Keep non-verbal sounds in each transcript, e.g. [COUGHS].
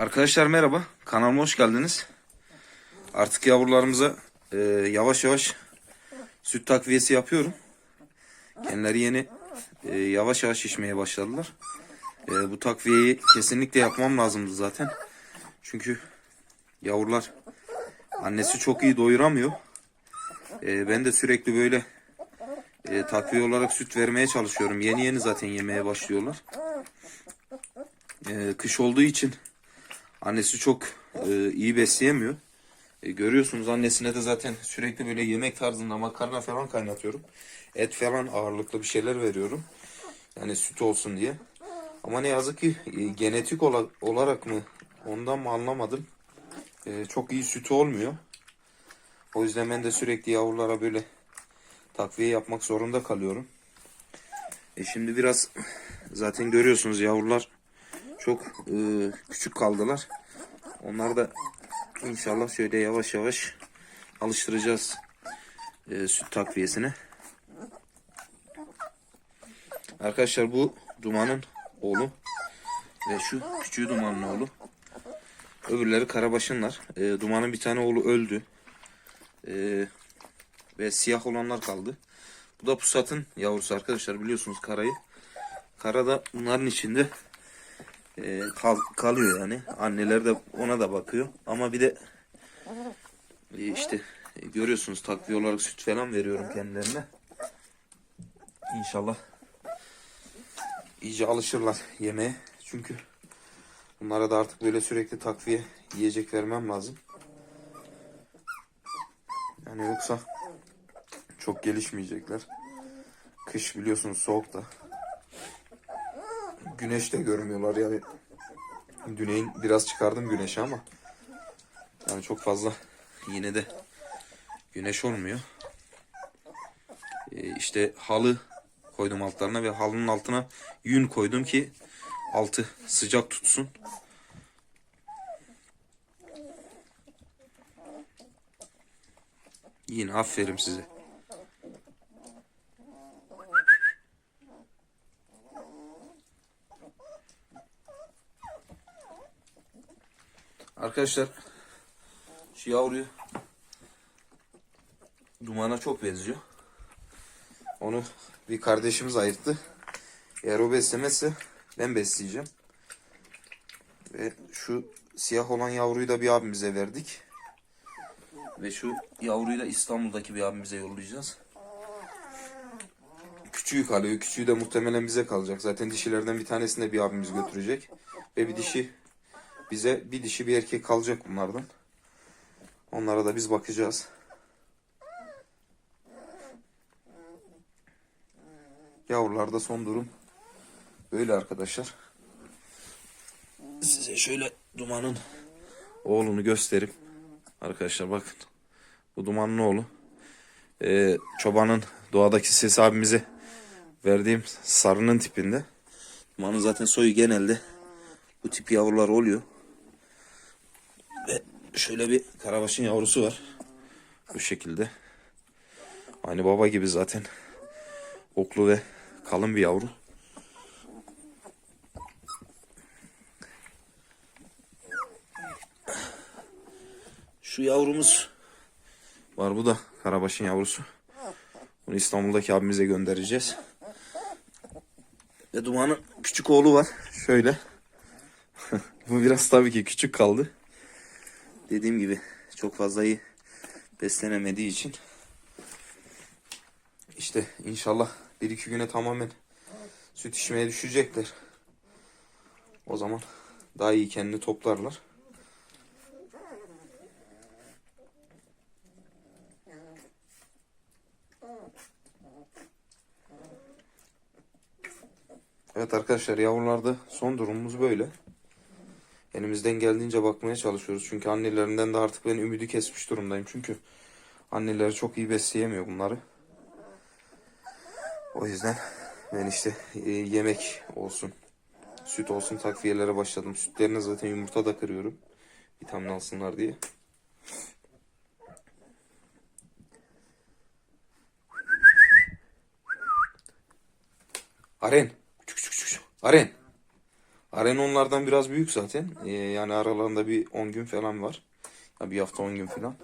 Arkadaşlar merhaba. Kanalıma hoş geldiniz. Artık yavrularımıza e, yavaş yavaş süt takviyesi yapıyorum. Kendileri yeni e, yavaş yavaş şişmeye başladılar. E, bu takviyeyi kesinlikle yapmam lazımdı zaten. Çünkü yavrular annesi çok iyi doyuramıyor. E, ben de sürekli böyle e, takviye olarak süt vermeye çalışıyorum. Yeni yeni zaten yemeye başlıyorlar. E, kış olduğu için Annesi çok e, iyi besleyemiyor. E, görüyorsunuz annesine de zaten sürekli böyle yemek tarzında makarna falan kaynatıyorum. Et falan ağırlıklı bir şeyler veriyorum. Yani süt olsun diye. Ama ne yazık ki e, genetik ola- olarak mı ondan mı anlamadım. E, çok iyi sütü olmuyor. O yüzden ben de sürekli yavrulara böyle takviye yapmak zorunda kalıyorum. E şimdi biraz zaten görüyorsunuz yavrular çok e, küçük kaldılar. Onları da inşallah şöyle yavaş yavaş alıştıracağız e, süt takviyesine. Arkadaşlar bu Duman'ın oğlu ve şu küçüğü Duman'ın oğlu. Öbürleri Karabaşınlar. E, Duman'ın bir tane oğlu öldü. E, ve siyah olanlar kaldı. Bu da Pusat'ın yavrusu arkadaşlar biliyorsunuz karayı. Kara da bunların içinde e, kal- kalıyor yani. Anneler de ona da bakıyor. Ama bir de e, işte e, görüyorsunuz takviye olarak süt falan veriyorum kendilerine. İnşallah iyice alışırlar yemeğe. Çünkü bunlara da artık böyle sürekli takviye yiyecek vermem lazım. Yani yoksa çok gelişmeyecekler. Kış biliyorsunuz soğuk da. Güneş de görmüyorlar yani. Düneyin biraz çıkardım güneşi ama yani çok fazla yine de güneş olmuyor. Ee, işte halı koydum altlarına ve halının altına yün koydum ki altı sıcak tutsun. Yine aferin size. Arkadaşlar şu yavruyu dumana çok benziyor. Onu bir kardeşimiz ayırttı. Eğer o beslemezse ben besleyeceğim. Ve şu siyah olan yavruyu da bir abimize verdik. Ve şu yavruyu da İstanbul'daki bir abimize yollayacağız. Küçüğü kalıyor. Küçüğü de muhtemelen bize kalacak. Zaten dişilerden bir tanesini de bir abimiz götürecek. Ve bir dişi bize bir dişi bir erkek kalacak bunlardan. Onlara da biz bakacağız. Yavrularda son durum böyle arkadaşlar. Size şöyle Duman'ın oğlunu göstereyim. Arkadaşlar bakın. Bu Duman'ın oğlu. Ee, çobanın doğadaki ses abimize verdiğim sarının tipinde. Duman'ın zaten soyu genelde bu tip yavrular oluyor. Şöyle bir karabaşın yavrusu var. Bu şekilde. Aynı baba gibi zaten. Oklu ve kalın bir yavru. Şu yavrumuz var bu da karabaşın yavrusu. Bunu İstanbul'daki abimize göndereceğiz. Ve Duman'ın küçük oğlu var. Şöyle. [LAUGHS] bu biraz tabii ki küçük kaldı. Dediğim gibi çok fazla iyi beslenemediği için işte inşallah bir iki güne tamamen süt içmeye düşecekler. O zaman daha iyi kendini toplarlar. Evet arkadaşlar yavrularda son durumumuz böyle. Elimizden geldiğince bakmaya çalışıyoruz. Çünkü annelerinden de artık ben ümidi kesmiş durumdayım. Çünkü anneleri çok iyi besleyemiyor bunları. O yüzden ben işte e, yemek olsun, süt olsun takviyelere başladım. Sütlerine zaten yumurta da kırıyorum. Vitamin alsınlar diye. Aren. Aren. Arena onlardan biraz büyük zaten. Ee, yani aralarında bir 10 gün falan var. Ya bir hafta 10 gün falan.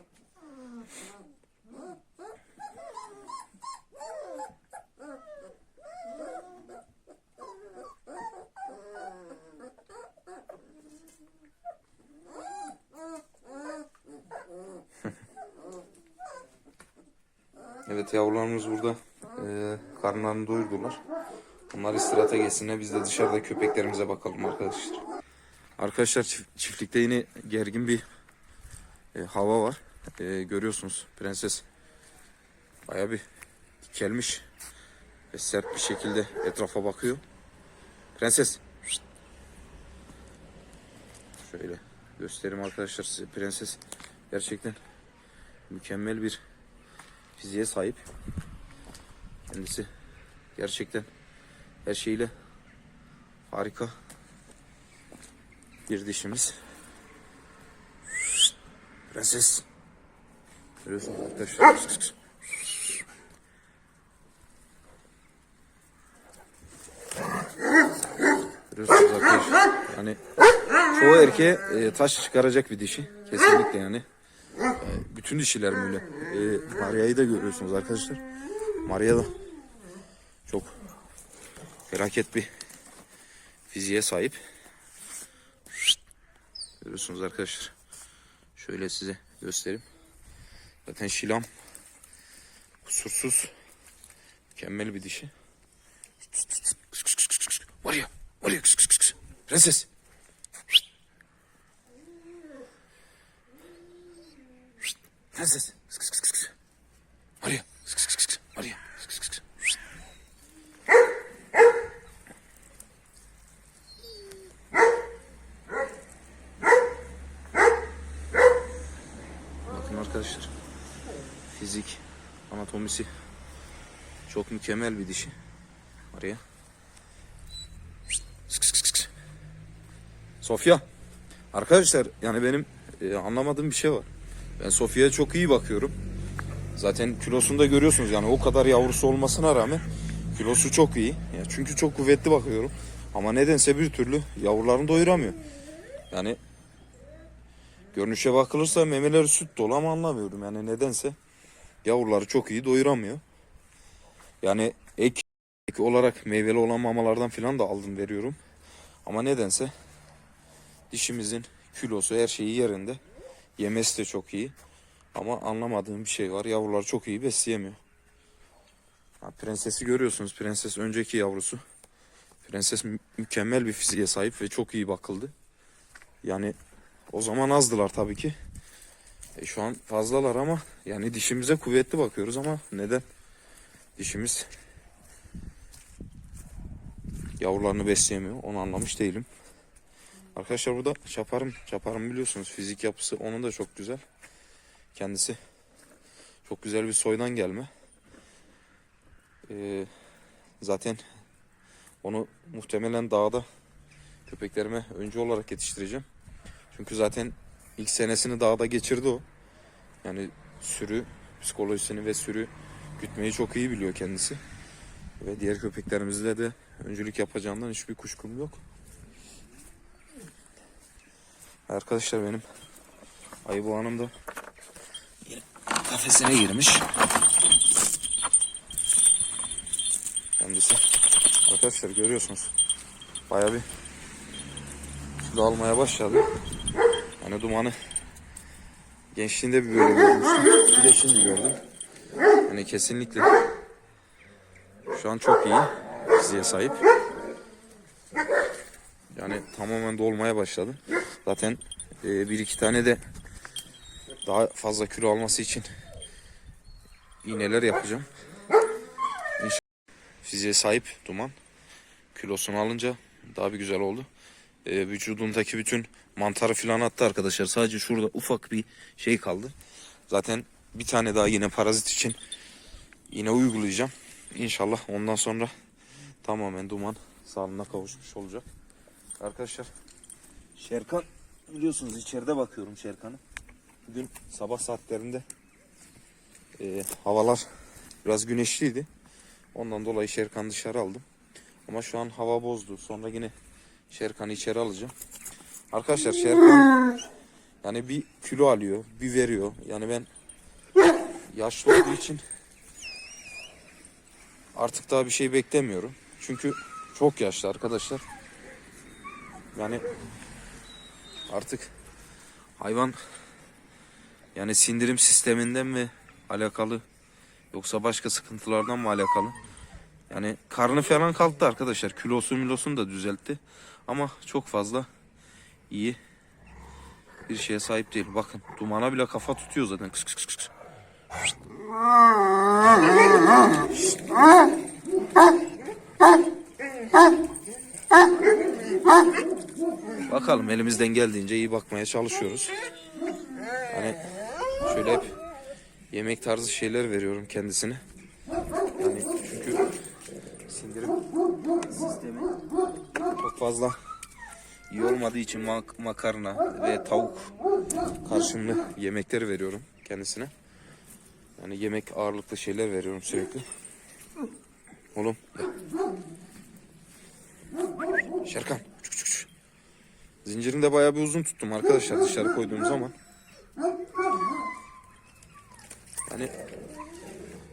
Evet yavrularımız burada e, karnlarını doyurdular. Onlar istirahata geçsinler. Biz de dışarıda köpeklerimize bakalım arkadaşlar. Arkadaşlar çift- çiftlikte yine gergin bir e, hava var. E, görüyorsunuz prenses baya bir dikelmiş ve sert bir şekilde etrafa bakıyor. Prenses. Şöyle göstereyim arkadaşlar size. Prenses gerçekten mükemmel bir fiziğe sahip. Kendisi gerçekten her şeyle harika bir dişimiz. Prenses. Görüyorsunuz arkadaşlar. Görüyorsunuz arkadaşlar. Yani çoğu erkeğe e, taş çıkaracak bir dişi. Kesinlikle yani. E, bütün dişiler böyle. E, Maria'yı da görüyorsunuz arkadaşlar. Maria da çok felaket bir fiziğe sahip. Görüyorsunuz arkadaşlar. Şöyle size göstereyim. Zaten Şilam kusursuz mükemmel bir dişi. Var ya, var ya. Prenses. Prenses. Var ya. Var ya. Bakın arkadaşlar. Fizik, anatomisi çok mükemmel bir dişi. Araya. Sofya. Arkadaşlar yani benim e, anlamadığım bir şey var. Ben Sofya'ya çok iyi bakıyorum. Zaten kilosunu da görüyorsunuz yani o kadar yavrusu olmasına rağmen kilosu çok iyi. Ya çünkü çok kuvvetli bakıyorum. Ama nedense bir türlü yavrularını doyuramıyor. Yani görünüşe bakılırsa memeleri süt dolu ama anlamıyorum yani nedense yavruları çok iyi doyuramıyor. Yani ek, ek olarak meyveli olan mamalardan filan da aldım veriyorum. Ama nedense dişimizin kilosu her şeyi yerinde. Yemesi de çok iyi. Ama anlamadığım bir şey var. Yavrular çok iyi besleyemiyor. Ha, prensesi görüyorsunuz. Prenses önceki yavrusu. Prenses mü- mükemmel bir fiziğe sahip ve çok iyi bakıldı. Yani o zaman azdılar tabii ki. E, şu an fazlalar ama yani dişimize kuvvetli bakıyoruz ama neden? Dişimiz yavrularını besleyemiyor. Onu anlamış değilim. Arkadaşlar burada çaparım. Çaparım biliyorsunuz fizik yapısı onun da çok güzel. Kendisi çok güzel bir soydan gelme. Ee, zaten onu muhtemelen dağda köpeklerime öncü olarak yetiştireceğim. Çünkü zaten ilk senesini dağda geçirdi o. Yani sürü psikolojisini ve sürü gütmeyi çok iyi biliyor kendisi. Ve diğer köpeklerimizle de öncülük yapacağından hiçbir kuşkum yok. Arkadaşlar benim ayı boğanım da yine kafesine girmiş. Kendisi. Arkadaşlar görüyorsunuz. Baya bir kilo almaya başladı. Yani dumanı gençliğinde bir böyle görmüştüm. Bir de şimdi gördüm. Yani kesinlikle şu an çok iyi fiziğe sahip. Yani tamamen dolmaya başladı. Zaten e, bir iki tane de daha fazla kilo alması için iğneler yapacağım. İnşallah fiziğe sahip duman kilosunu alınca daha bir güzel oldu. E, vücudundaki bütün mantarı filan attı arkadaşlar. Sadece şurada ufak bir şey kaldı. Zaten bir tane daha yine parazit için yine uygulayacağım. İnşallah ondan sonra tamamen duman sağlığına kavuşmuş olacak. Arkadaşlar Şerkan biliyorsunuz içeride bakıyorum Şerkan'ı. Bugün sabah saatlerinde e, havalar biraz güneşliydi. Ondan dolayı Şerkan dışarı aldım. Ama şu an hava bozdu. Sonra yine Şerkan'ı içeri alacağım. Arkadaşlar Şerkan yani bir kilo alıyor, bir veriyor. Yani ben yaşlı olduğu için artık daha bir şey beklemiyorum. Çünkü çok yaşlı arkadaşlar. Yani artık hayvan yani sindirim sisteminden mi alakalı yoksa başka sıkıntılardan mı alakalı? Yani karnı falan kalktı arkadaşlar. Kilosu milosunu da düzeltti. Ama çok fazla iyi bir şeye sahip değil. Bakın dumana bile kafa tutuyor zaten. Kıs kıs kıs. Bakalım elimizden geldiğince iyi bakmaya çalışıyoruz. Hani şöyle hep yemek tarzı şeyler veriyorum kendisine. Yani çünkü sindirim sistemi fazla iyi olmadığı için mak- makarna ve tavuk karşımlı yemekleri veriyorum kendisine. Yani yemek ağırlıklı şeyler veriyorum sürekli. Oğlum. Şerkan. Çık. Zincirini de bayağı bir uzun tuttum arkadaşlar dışarı koyduğum zaman. Yani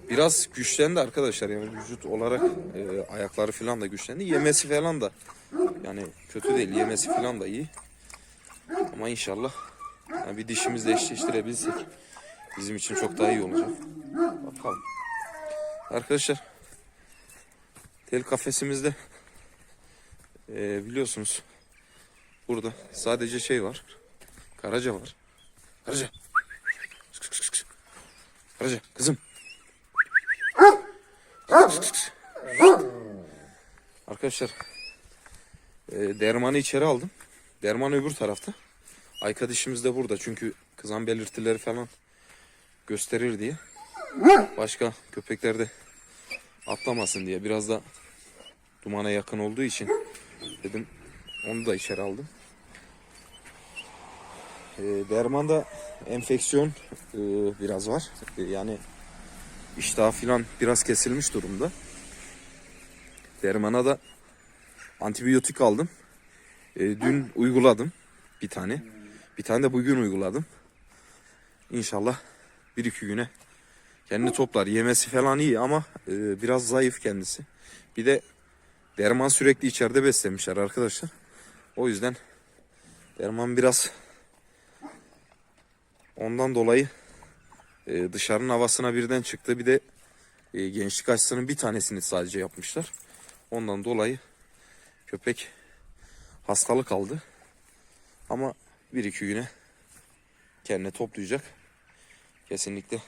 biraz güçlendi arkadaşlar yani vücut olarak e, ayakları falan da güçlendi. Yemesi falan da yani kötü değil yemesi falan da iyi. Ama inşallah yani bir dişimizle eşleştirebilsek bizim için çok daha iyi olacak. Bakalım. Arkadaşlar tel kafesimizde e, biliyorsunuz burada sadece şey var. Karaca var. Karaca. Karaca kızım. Arkadaşlar e, dermanı içeri aldım. Derman öbür tarafta. Ayka dişimiz de burada çünkü kızan belirtileri falan gösterir diye. Başka köpekler de atlamasın diye biraz da dumana yakın olduğu için dedim onu da içeri aldım. E, dermanda enfeksiyon e, biraz var. E, yani iştah falan biraz kesilmiş durumda. Dermana da antibiyotik aldım. E, dün uyguladım bir tane. Bir tane de bugün uyguladım. İnşallah bir iki güne kendini toplar. Yemesi falan iyi ama e, biraz zayıf kendisi. Bir de Derman sürekli içeride beslemişler arkadaşlar. O yüzden Derman biraz ondan dolayı e, dışarının havasına birden çıktı. Bir de e, gençlik aşısının bir tanesini sadece yapmışlar. Ondan dolayı köpek hastalık aldı. Ama bir iki güne kendini toplayacak. Kesinlikle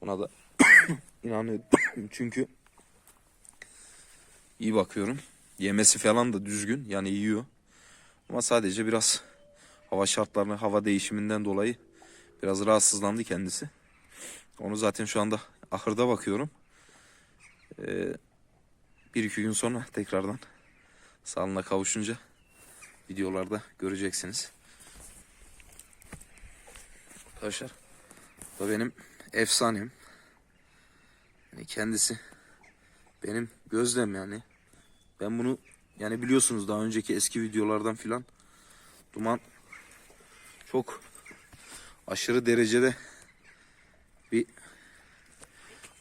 buna da [COUGHS] inanıyorum. [COUGHS] Çünkü iyi bakıyorum. Yemesi falan da düzgün. Yani yiyor. Ama sadece biraz hava şartlarını, hava değişiminden dolayı biraz rahatsızlandı kendisi. Onu zaten şu anda ahırda bakıyorum. Ee, bir iki gün sonra tekrardan sağlığına kavuşunca videolarda göreceksiniz. Arkadaşlar bu benim efsanem. Yani kendisi benim gözlem yani. Ben bunu yani biliyorsunuz daha önceki eski videolardan filan duman çok aşırı derecede bir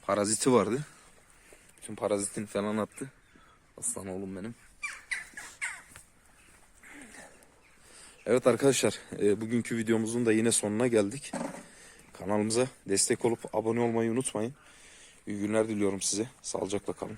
paraziti vardı. Bütün parazitini falan attı. Aslan oğlum benim. Evet arkadaşlar e, bugünkü videomuzun da yine sonuna geldik. Kanalımıza destek olup abone olmayı unutmayın. İyi günler diliyorum size. Sağlıcakla kalın.